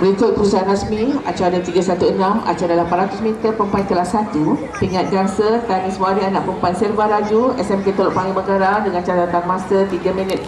Berikut perusahaan rasmi acara 316 acara 800 meter perempuan kelas 1 pingat dancer tenis wari anak perempuan Selva Raju SMK Teluk Panggil Megara dengan catatan masa 3 minit